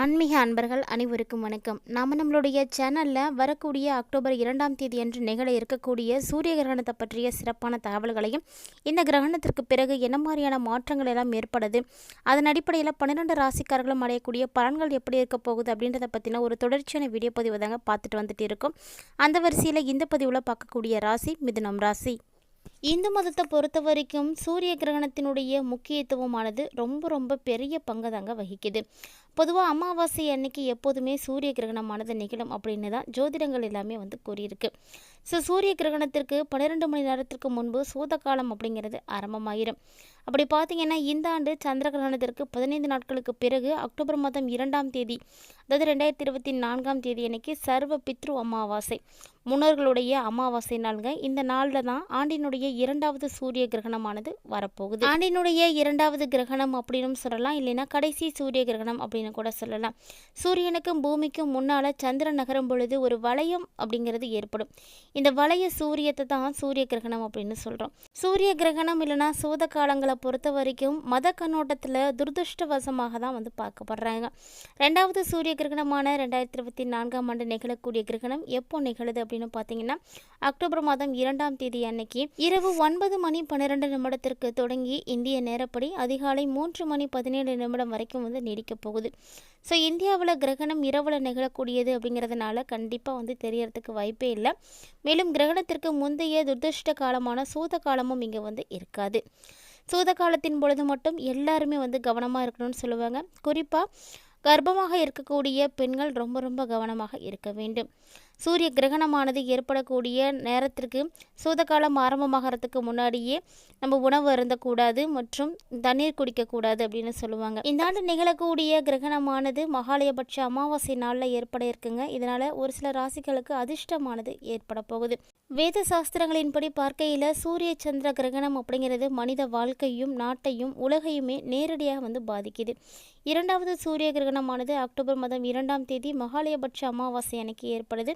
ஆன்மீக அன்பர்கள் அனைவருக்கும் வணக்கம். நாம் நம்மளுடைய சேனலில் வரக்கூடிய அக்டோபர் இரண்டாம் தேதி அன்று நிகழ இருக்கக்கூடிய சூரிய கிரகணத்தை பற்றிய சிறப்பான தகவல்களையும் இந்த கிரகணத்திற்கு பிறகு என்ன மாதிரியான மாற்றங்கள் எல்லாம் ஏற்படுது அதன் அடிப்படையில் பன்னிரெண்டு ராசிக்காரர்களும் அடையக்கூடிய பலன்கள் எப்படி இருக்க போகுது அப்படின்றத பற்றின ஒரு தொடர்ச்சியான வீடியோ பதிவு தாங்க பார்த்துட்டு வந்துட்டு இருக்கோம். அந்த வரிசையில் இந்த பதிவில் பார்க்கக்கூடிய ராசி மிதுனம் ராசி. இந்து மதத்தை பொறுத்த வரைக்கும் சூரிய கிரகணத்தினுடைய முக்கியத்துவமானது ரொம்ப ரொம்ப பெரிய பங்கு தாங்க வகிக்குது. பொதுவாக அமாவாசை அன்னைக்கு எப்போதுமே சூரிய கிரகணமானது நிகழும் அப்படின்னு தான் ஜோதிடங்கள் எல்லாமே வந்து கூறியிருக்கு. ஸோ சூரிய கிரகணத்திற்கு பன்னிரெண்டு மணி நேரத்திற்கு முன்பு சூத காலம் அப்படிங்கிறது ஆரம்பமாயிரும். அப்படி பார்த்தீங்கன்னா இந்த ஆண்டு சந்திர கிரகணத்திற்கு பதினைந்து நாட்களுக்கு பிறகு அக்டோபர் மாதம் இரண்டாம் தேதி அதாவது ரெண்டாயிரத்தி இருபத்தி நான்காம் தேதி அன்னைக்கு சர்வ பித்ரு அமாவாசை முன்னோர்களுடைய அமாவாசை நாளுங்க. இந்த நாளில் தான் ஆண்டினுடைய இரண்டாவது சூரிய கிரகணமானது வரப்போகுது. ஆண்டினுடைய இரண்டாவது கிரகணம் அப்படின்னு சொல்லலாம் இல்லைன்னா கடைசி சூரிய கிரகணம் அப்படின்னு கூட சொல்லலாம். சூரியனுக்கும் பூமிக்கும் முன்னால் சந்திரன் நகரும் பொழுது ஒரு வளையம் அப்படிங்கிறது ஏற்படும். இந்த வளைய சூரியத்தை தான் சூரிய கிரகணம் அப்படின்னு சொல்கிறோம் சூரிய கிரகணம் இல்லைனா சூத காலங்களை பொறுத்த வரைக்கும் மத கண்ணோட்டத்தில் துரதிருஷ்டவசமாக தான் வந்து பார்க்கப்படுறாங்க. ரெண்டாவது சூரிய கிரகணமான ரெண்டாயிரத்தி இருபத்தி நான்காம் ஆண்டு நிகழக்கூடிய கிரகணம் எப்போ நிகழுது அப்படின்னு பார்த்தீங்கன்னா அக்டோபர் மாதம் இரண்டாம் தேதி அன்னைக்கு இரவு ஒன்பது மணி பன்னிரெண்டு நிமிடத்திற்கு தொடங்கி இந்திய நேரப்படி அதிகாலை மூன்று மணி பதினேழு நிமிடம் வரைக்கும் வந்து நீடிக்க போகுது. ஸோ இந்தியாவில் கிரகணம் இரவில் நிகழக்கூடியது அப்படிங்கிறதுனால கண்டிப்பாக வந்து தெரியறதுக்கு வாய்ப்பே இல்லை. மேலும் கிரகணத்திற்கு முந்தைய துர்திருஷ்ட காலமான சூத காலமும் இங்கே வந்து இருக்காது. சூத காலத்தின் பொழுது மட்டும் எல்லாருமே வந்து கவனமாக இருக்கணும்னு சொல்லுவாங்க. குறிப்பாக கர்ப்பமாக இருக்கக்கூடிய பெண்கள் ரொம்ப ரொம்ப கவனமாக இருக்க வேண்டும். சூரிய கிரகணமானது ஏற்படக்கூடிய நேரத்திற்கு சூதகாலம் ஆரம்பமாகறதுக்கு முன்னாடியே நம்ம உணவு அருந்தக்கூடாது மற்றும் தண்ணீர் குடிக்கக்கூடாது அப்படின்னு சொல்லுவாங்க. இந்த ஆண்டு நிகழக்கூடிய கிரகணமானது மகாலயபட்ச அமாவாசை நாளில் ஏற்பட இருக்குங்க. இதனால் ஒரு சில ராசிகளுக்கு அதிர்ஷ்டமானது ஏற்பட போகுது. வேத சாஸ்திரங்களின்படி பார்க்கையில் சூரிய சந்திர கிரகணம் அப்படிங்கிறது மனித வாழ்க்கையும் நாட்டையும் உலகையுமே நேரடியாக வந்து பாதிக்குது. இரண்டாவது சூரிய கிரகணமானது அக்டோபர் மாதம் இரண்டாம் தேதி மகாலயபட்ச அமாவாசை அன்னைக்கு ஏற்படுது.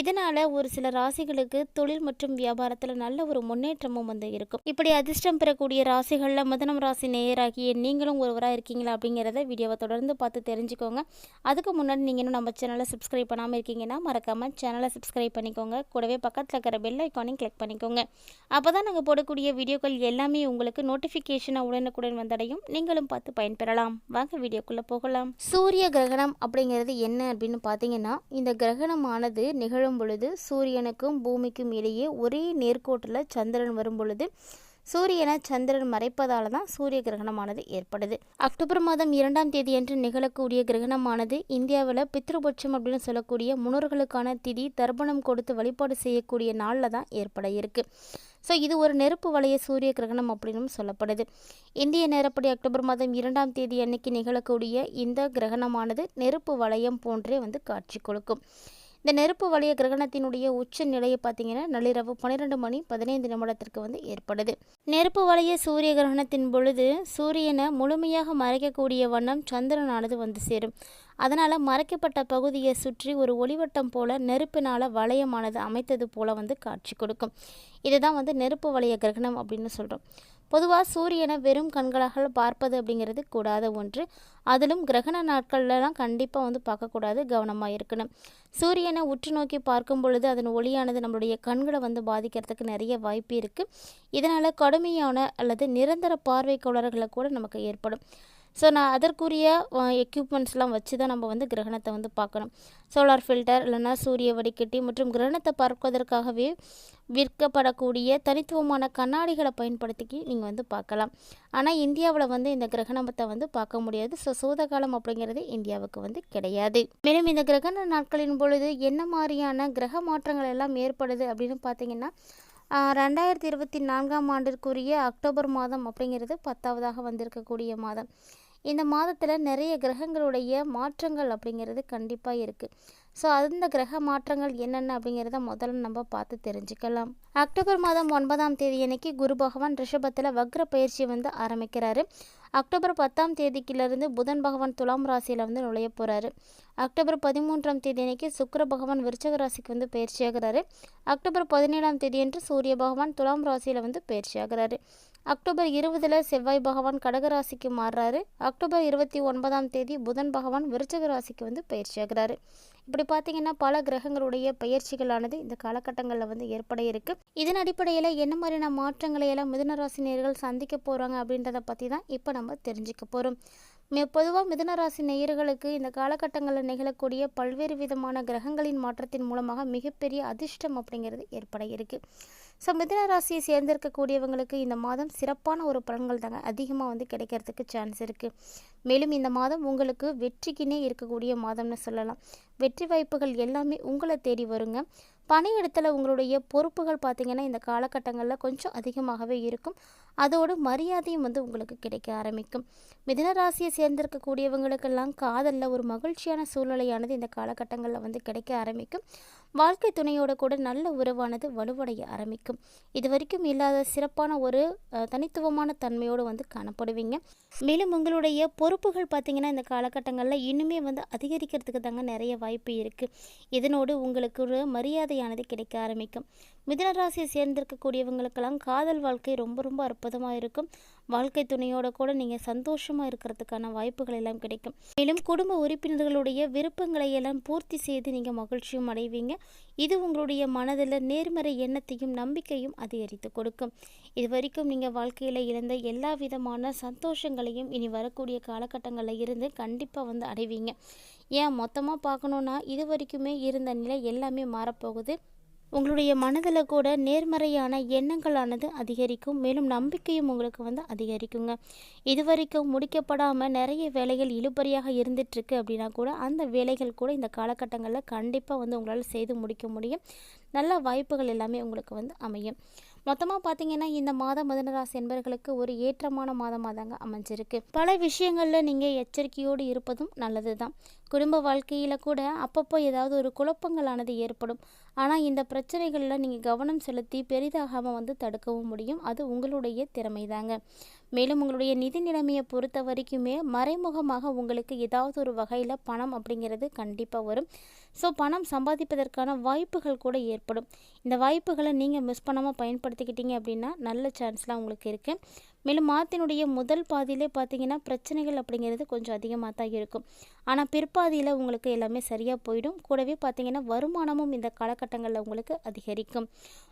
இதனால் ஒரு சில ராசிகளுக்கு தொழில் மற்றும் வியாபாரத்தில் நல்ல ஒரு முன்னேற்றமும் வந்து இருக்கும். இப்படி அதிர்ஷ்டம் பெறக்கூடிய ராசிகளில் மதனம் ராசி நேயராகிய நீங்களும் ஒருவராக இருக்கீங்களா அப்படிங்கிறத வீடியோவை தொடர்ந்து பார்த்து தெரிஞ்சுக்கோங்க. அதுக்கு முன்னாடி நீங்கள் இன்னும் நம்ம சேனலை சப்ஸ்கிரைப் பண்ணாமல் இருக்கீங்கன்னா மறக்காமல் சேனலை சப்ஸ்கிரைப் பண்ணிக்கோங்க. கூடவே பக்கத்தில் இருக்கிற பெல் ஐக்கானையும் கிளிக் பண்ணிக்கோங்க. அப்போ தான் நாங்கள் போடக்கூடிய வீடியோக்கள் எல்லாமே உங்களுக்கு நோட்டிஃபிகேஷனாக உடனுக்குடன் வந்தடையும். நீங்களும் பார்த்து பயன்பெறலாம். வாங்க வீடியோக்குள்ளே போகலாம். சூரிய கிரகணம் அப்படிங்கிறது என்ன அப்படின்னு பார்த்தீங்கன்னா இந்த கிரகணமானது நிகழும் பொழுது சூரியனுக்கும் பூமிக்கும் இடையே ஒரே நேர்கோட்டில் சந்திரன் வரும் பொழுது சூரியனை சந்திரன் மறைப்பதால தான் சூரிய கிரகணமானது ஏற்படுது. அக்டோபர் மாதம் இரண்டாம் தேதி அன்று நிகழக்கூடிய கிரகணமானது இந்தியாவில் பித்ருபட்சம் அப்படின்னு சொல்லக்கூடிய முன்னோர்களுக்கான திதி தர்ப்பணம் கொடுத்து வழிபாடு செய்யக்கூடிய நாளில் தான் ஏற்பட இருக்கு. ஸோ இது ஒரு நெருப்பு வளைய சூரிய கிரகணம் அப்படின்னு சொல்லப்படுது. இந்திய நேரப்படி அக்டோபர் மாதம் இரண்டாம் தேதி அன்னைக்கு நிகழக்கூடிய இந்த கிரகணமானது நெருப்பு வளையம் போன்றே வந்து காட்சி கொடுக்கும். இந்த நெருப்பு வளைய கிரகணத்தினுடைய உச்ச நிலையை பார்த்தீங்கன்னா நள்ளிரவு பன்னிரெண்டு மணி பதினைந்து நிமிடத்திற்கு வந்து ஏற்படுது. நெருப்பு வளைய சூரிய கிரகணத்தின் பொழுது சூரியனை முழுமையாக மறைக்கக்கூடிய வண்ணம் சந்திரனானது வந்து சேரும். அதனால் மறைக்கப்பட்ட பகுதியை சுற்றி ஒரு ஒளிவட்டம் போல நெருப்பினால் வளையமானது அமைத்தது போல வந்து காட்சி கொடுக்கும். இதுதான் வந்து நெருப்பு வளைய கிரகணம் அப்படின்னு சொல்கிறோம் பொதுவாக சூரியனை வெறும் கண்களாக பார்ப்பது அப்படிங்கிறது கூடாத ஒன்று. அதிலும் கிரகண நாட்கள்லாம் கண்டிப்பாக வந்து பார்க்கக்கூடாது கவனமாக இருக்கணும். சூரியனை உற்று நோக்கி பார்க்கும் பொழுது அதன் ஒளியானது நம்மளுடைய கண்களை வந்து பாதிக்கிறதுக்கு நிறைய வாய்ப்பு இருக்குது இதனால் கடுமையான அல்லது நிரந்தர பார்வை கோளாறுகளை கூட நமக்கு ஏற்படும். ஸோ நான் அதற்குரிய எக்யூப்மெண்ட்ஸ்லாம் வச்சு தான் நம்ம வந்து கிரகணத்தை வந்து பார்க்கணும். சோலார் ஃபில்டர் இல்லைன்னா சூரிய வடிகட்டி மற்றும் கிரகணத்தை பார்ப்பதற்காகவே விற்கப்படக்கூடிய தனித்துவமான கண்ணாடிகளை பயன்படுத்தி நீங்கள் வந்து பார்க்கலாம். ஆனால் இந்தியாவில் வந்து இந்த கிரகணத்தை வந்து பார்க்க முடியாது. ஸோ சூதகாலம் அப்படிங்கிறது இந்தியாவுக்கு வந்து கிடையாது. மேலும் இந்த கிரகண நாட்களின் பொழுது என்ன மாதிரியான கிரக மாற்றங்கள் எல்லாம் ஏற்படுது அப்படின்னு பார்த்தீங்கன்னா ரெண்டாயிரத்தி இருபத்தி நான்காம் ஆண்டிற்குரிய அக்டோபர் மாதம் அப்படிங்கிறது பத்தாவதாக வந்திருக்கக்கூடிய மாதம். இந்த மாதத்தில் நிறைய கிரகங்களுடைய மாற்றங்கள் அப்படிங்கிறது கண்டிப்பாக இருக்குது ஸோ அந்த கிரக மாற்றங்கள் என்னென்ன அப்படிங்கிறத முதல்ல நம்ம பார்த்து தெரிஞ்சுக்கலாம். அக்டோபர் மாதம் ஒன்பதாம் தேதி அன்னைக்கு குரு பகவான் ரிஷபத்தில் வக்ர பயிற்சி வந்து ஆரம்பிக்கிறாரு. அக்டோபர் பத்தாம் தேதிக்கிலிருந்து புதன் பகவான் துலாம் ராசியில் வந்து நுழைய போகிறாரு அக்டோபர் பதிமூன்றாம் தேதி அன்னைக்கு சுக்கர பகவான் விருச்சக ராசிக்கு வந்து பயிற்சியாகிறாரு. அக்டோபர் பதினேழாம் தேதியன்று சூரிய பகவான் துலாம் ராசியில் வந்து பயிற்சியாகிறாரு. அக்டோபர் இருபதில் செவ்வாய் பகவான் கடகராசிக்கு மாறுறாரு. அக்டோபர் இருபத்தி ஒன்பதாம் தேதி புதன் பகவான் விருச்சக ராசிக்கு வந்து பயிற்சியாகிறாரு இப்படி பார்த்தீங்கன்னா பல கிரகங்களுடைய பயிற்சிகளானது இந்த காலகட்டங்களில் வந்து ஏற்பட இருக்கு. இதன் அடிப்படையில் என்ன மாதிரியான மாற்றங்களை எல்லாம் மிதுனராசினியர்கள் சந்திக்க போகிறாங்க அப்படின்றத பற்றி தான் இப்போ நம்ம தெரிஞ்சுக்க போகிறோம் பொதுவாக மிதனராசி நேயர்களுக்கு இந்த காலகட்டங்களில் நிகழக்கூடிய பல்வேறு விதமான கிரகங்களின் மாற்றத்தின் மூலமாக மிகப்பெரிய அதிர்ஷ்டம் அப்படிங்கிறது ஏற்பட இருக்குது ஸோ மிதன ராசியை சேர்ந்திருக்கக்கூடியவங்களுக்கு இந்த மாதம் சிறப்பான ஒரு பலன்கள் தாங்க அதிகமாக வந்து கிடைக்கிறதுக்கு சான்ஸ் இருக்குது மேலும் இந்த மாதம் உங்களுக்கு வெற்றிக்குனே இருக்கக்கூடிய மாதம்னு சொல்லலாம். வெற்றி வாய்ப்புகள் எல்லாமே உங்களை தேடி வருங்க. பணியிடத்தில் உங்களுடைய பொறுப்புகள் பார்த்திங்கன்னா இந்த காலகட்டங்களில் கொஞ்சம் அதிகமாகவே இருக்கும். அதோடு மரியாதையும் வந்து உங்களுக்கு கிடைக்க ஆரம்பிக்கும். மிதனராசியை சேர்ந்திருக்கக்கூடியவங்களுக்கெல்லாம் காதலில் ஒரு மகிழ்ச்சியான சூழ்நிலையானது இந்த காலகட்டங்களில் வந்து கிடைக்க ஆரம்பிக்கும். வாழ்க்கை துணையோட கூட நல்ல உறவானது வலுவடைய ஆரம்பிக்கும். இது வரைக்கும் இல்லாத சிறப்பான ஒரு தனித்துவமான தன்மையோடு வந்து காணப்படுவீங்க. மேலும் உங்களுடைய பொறுப்புகள் பார்த்திங்கன்னா இந்த காலகட்டங்களில் இன்னுமே வந்து அதிகரிக்கிறதுக்கு தாங்க நிறைய வாய்ப்பு இருக்குது இதனோடு உங்களுக்கு ஒரு மரியாதையானது கிடைக்க ஆரம்பிக்கும். மிதனராசியை சேர்ந்திருக்கக்கூடியவங்களுக்கெல்லாம் காதல் வாழ்க்கை ரொம்ப ரொம்ப அற்புதமாக இருக்கும். வாழ்க்கை துணையோட கூட நீங்கள் சந்தோஷமாக இருக்கிறதுக்கான வாய்ப்புகள் எல்லாம் கிடைக்கும். மேலும் குடும்ப உறுப்பினர்களுடைய விருப்பங்களை எல்லாம் பூர்த்தி செய்து நீங்கள் மகிழ்ச்சியும் அடைவீங்க. இது உங்களுடைய மனதில் நேர்மறை எண்ணத்தையும் நம்பிக்கையும் அதிகரித்து கொடுக்கும். இது வரைக்கும் நீங்கள் வாழ்க்கையில் இழந்த எல்லா விதமான சந்தோஷங்களையும் இனி வரக்கூடிய காலகட்டங்களில் இருந்து கண்டிப்பாக வந்து அடைவீங்க. ஏன் மொத்தமாக பார்க்கணுன்னா இது வரைக்குமே இருந்த நிலை எல்லாமே மாறப்போகுது. உங்களுடைய மனதில் கூட நேர்மறையான எண்ணங்களானது அதிகரிக்கும். மேலும் நம்பிக்கையும் உங்களுக்கு வந்து அதிகரிக்குங்க. இது வரைக்கும் முடிக்கப்படாமல் நிறைய வேலைகள் இழுபறியாக இருந்துகிட்ருக்கு அப்படின்னா கூட அந்த வேலைகள் கூட இந்த காலகட்டங்களில் கண்டிப்பாக வந்து உங்களால் செய்து முடிக்க முடியும். நல்ல வாய்ப்புகள் எல்லாமே உங்களுக்கு வந்து அமையும். மொத்தமாக பார்த்தீங்கன்னா இந்த மாதம் மிதனராசி என்பர்களுக்கு ஒரு ஏற்றமான மாதமாக தாங்க அமைஞ்சிருக்கு. பல விஷயங்களில் நீங்கள் எச்சரிக்கையோடு இருப்பதும் நல்லது தான் குடும்ப வாழ்க்கையில் கூட அப்பப்போ ஏதாவது ஒரு குழப்பங்களானது ஏற்படும். ஆனால் இந்த பிரச்சனைகளில் நீங்கள் கவனம் செலுத்தி பெரிதாகாமல் வந்து தடுக்கவும் முடியும். அது உங்களுடைய திறமை தாங்க மேலும் உங்களுடைய நிதி நிலைமையை பொறுத்த வரைக்குமே மறைமுகமாக உங்களுக்கு ஏதாவது ஒரு வகையில் பணம் அப்படிங்கிறது கண்டிப்பாக வரும். ஸோ பணம் சம்பாதிப்பதற்கான வாய்ப்புகள் கூட ஏற்படும். இந்த வாய்ப்புகளை நீங்கள் மிஸ் பண்ணாமல் பயன்படுத்திக்கிட்டீங்க அப்படின்னா நல்ல சான்ஸ்லாம் உங்களுக்கு இருக்குது மேலும் மாத்தினுடைய முதல் பாதியிலே பார்த்தீங்கன்னா பிரச்சனைகள் அப்படிங்கிறது கொஞ்சம் அதிகமாக தான் இருக்கும். ஆனால் பிற்பாதியில் உங்களுக்கு எல்லாமே சரியாக போயிடும். கூடவே பார்த்தீங்கன்னா வருமானமும் இந்த காலகட்டங்களில் உங்களுக்கு அதிகரிக்கும்.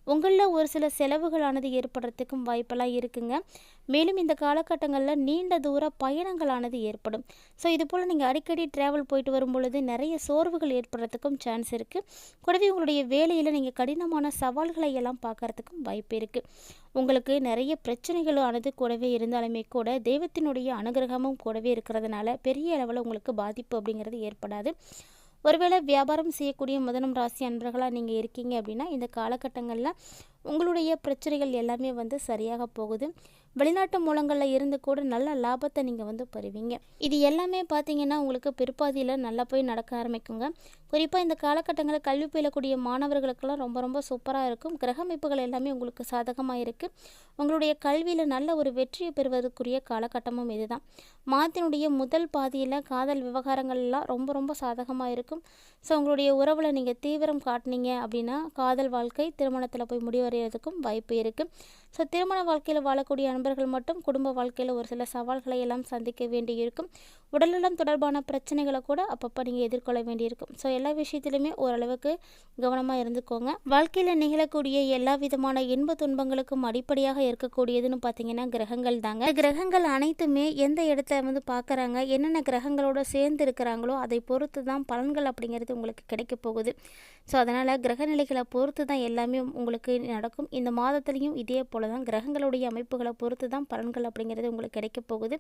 உங்களில் ஒரு சில செலவுகளானது ஏற்படுறதுக்கும் வாய்ப்பெல்லாம் இருக்குங்க. மேலும் இந்த காலகட்டங்களில் நீண்ட தூர பயணங்களானது ஏற்படும். ஸோ இது போல் நீங்கள் அடிக்கடி ட்ராவல் போயிட்டு வரும் பொழுது நிறைய சோர்வுகள் ஏற்படுறதுக்கும் சான்ஸ் இருக்குது கூடவே உங்களுடைய வேலையில் நீங்கள் கடினமான சவால்களை எல்லாம் பார்க்குறதுக்கும் வாய்ப்பு இருக்குது உங்களுக்கு நிறைய பிரச்சனைகளானது கூடவே இருந்தாலுமே கூட தெய்வத்தினுடைய அனுகிரகமும் கூடவே இருக்கிறதுனால பெரிய அளவில் உங்களுக்கு பாதிப்பு அப்படிங்கிறது ஏற்படாது. ஒருவேளை வியாபாரம் செய்யக்கூடிய முதனம் ராசி அன்பர்களாக நீங்கள் இருக்கீங்க அப்படின்னா இந்த காலகட்டங்களில் உங்களுடைய பிரச்சனைகள் எல்லாமே வந்து சரியாக போகுது. வெளிநாட்டு மூலங்களில் இருந்து கூட நல்ல லாபத்தை நீங்கள் வந்து பெறுவீங்க. இது எல்லாமே பார்த்தீங்கன்னா உங்களுக்கு பிற்பாதியில் நல்லா போய் நடக்க ஆரம்பிக்குங்க. குறிப்பாக இந்த காலகட்டங்களில் கல்வி பயிலக்கூடிய மாணவர்களுக்கெல்லாம் ரொம்ப ரொம்ப சூப்பராக இருக்கும். கிரகமைப்புகள் எல்லாமே உங்களுக்கு சாதகமாக இருக்குது உங்களுடைய கல்வியில் நல்ல ஒரு வெற்றியை பெறுவதற்குரிய காலகட்டமும் இதுதான். மாதத்தினுடைய முதல் பாதியில் காதல் விவகாரங்கள்லாம் ரொம்ப ரொம்ப சாதகமாக இருக்கும். ஸோ உங்களுடைய உறவில் நீங்கள் தீவிரம் காட்டினீங்க அப்படின்னா காதல் வாழ்க்கை திருமணத்தில் போய் முடிவடைகிறதுக்கும் வாய்ப்பு இருக்குது ஸோ திருமண வாழ்க்கையில் வாழக்கூடிய நண்பர்கள் மட்டும் குடும்ப வாழ்க்கையில் ஒரு சில சவால்களை எல்லாம் சந்திக்க வேண்டியிருக்கும். உடல்நலம் தொடர்பான பிரச்சனைகளை கூட அப்பப்போ நீங்கள் எதிர்கொள்ள வேண்டியிருக்கும். ஸோ எல்லா விஷயத்திலுமே ஓரளவுக்கு கவனமாக இருந்துக்கோங்க. வாழ்க்கையில் நிகழக்கூடிய எல்லா விதமான இன்ப துன்பங்களுக்கும் அடிப்படையாக இருக்கக்கூடியதுன்னு பார்த்தீங்கன்னா கிரகங்கள் தாங்க. கிரகங்கள் அனைத்துமே எந்த இடத்த வந்து பார்க்குறாங்க என்னென்ன கிரகங்களோட சேர்ந்து இருக்கிறாங்களோ அதை பொறுத்து தான் பலன்கள் அப்படிங்கிறது உங்களுக்கு கிடைக்க போகுது. ஸோ அதனால் கிரகநிலைகளை பொறுத்து தான் எல்லாமே உங்களுக்கு நடக்கும். இந்த மாதத்துலேயும் இதே போல் தான் கிரகங்களுடைய அமைப்புகளை பொறுத்து தான் பலன்கள் அப்படிங்கிறது உங்களுக்கு கிடைக்க போகுது.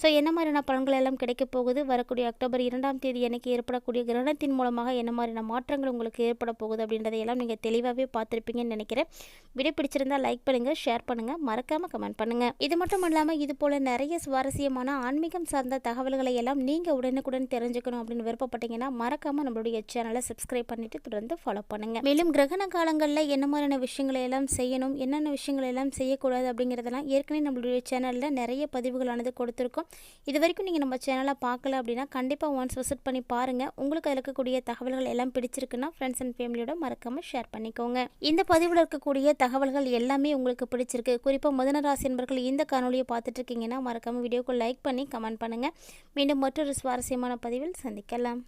ஸோ என்ன மாதிரியான பலன்கள் எல்லாம் கிடைக்க போகுது? வரக்கூடிய அக்டோபர் இரண்டாம் தேதி எனக்கு ஏற்படக்கூடிய கிரகணத்தின் மூலமாக என்ன மாதிரியான மாற்றங்கள் உங்களுக்கு ஏற்பட போகுது அப்படின்றதையெல்லாம் நீங்கள் தெளிவாகவே பார்த்துருப்பீங்கன்னு நினைக்கிறேன். வீடியோ பிடிச்சிருந்தால் லைக் பண்ணுங்கள் ஷேர் பண்ணுங்கள் மறக்காமல் கமெண்ட் பண்ணுங்கள் இது மட்டும் இல்லாமல் இது போல் நிறைய சுவாரஸ்யமான ஆன்மீகம் சார்ந்த தகவல்களை எல்லாம் நீங்கள் உடனுக்குடன் தெரிஞ்சுக்கணும் அப்படின்னு விருப்பப்பட்டீங்கன்னா மறக்காமல் நம்மளுடைய சேனலை சப்ஸ்கிரைப் பண்ணிட்டு தொடர்ந்து ஃபாலோ பண்ணுங்கள் மேலும் கிரகண காலங்களில் என்ன மாதிரியான விஷயங்களை எல்லாம் செய்யணும் என்னென்ன விஷயங்களை எல்லாம் செய்யக்கூடாது அப்படிங்கிறதெல்லாம் ஏற்கனவே நம்மளுடைய சேனலில் நிறைய பதிவுகளானது கொடுத்துருக்கோம். இது வரைக்கும் நீங்கள் நம்ம சேனலை பார்க்கல அப்படின்னா கண்டிப்பாக ஒன்ஸ் விசிட் பண்ணி பாருங்கள் உங்களுக்கு அதில் இருக்கக்கூடிய தகவல்கள் எல்லாம் பிடிச்சிருக்குன்னா ஃப்ரெண்ட்ஸ் அண்ட் ஃபேமிலியோட மறக்காமல் ஷேர் பண்ணிக்கோங்க. இந்த பதிவில் இருக்கக்கூடிய தகவல்கள் எல்லாமே உங்களுக்கு பிடிச்சிருக்கு. குறிப்பாக மதுனராசி என்பர்கள் இந்த காணொலியை பார்த்துட்டு இருக்கீங்கன்னா மறக்காமல் வீடியோக்கு லைக் பண்ணி கமெண்ட் பண்ணுங்கள் மீண்டும் மற்றொரு சுவாரஸ்யமான பதிவில் சந்திக்கலாம்.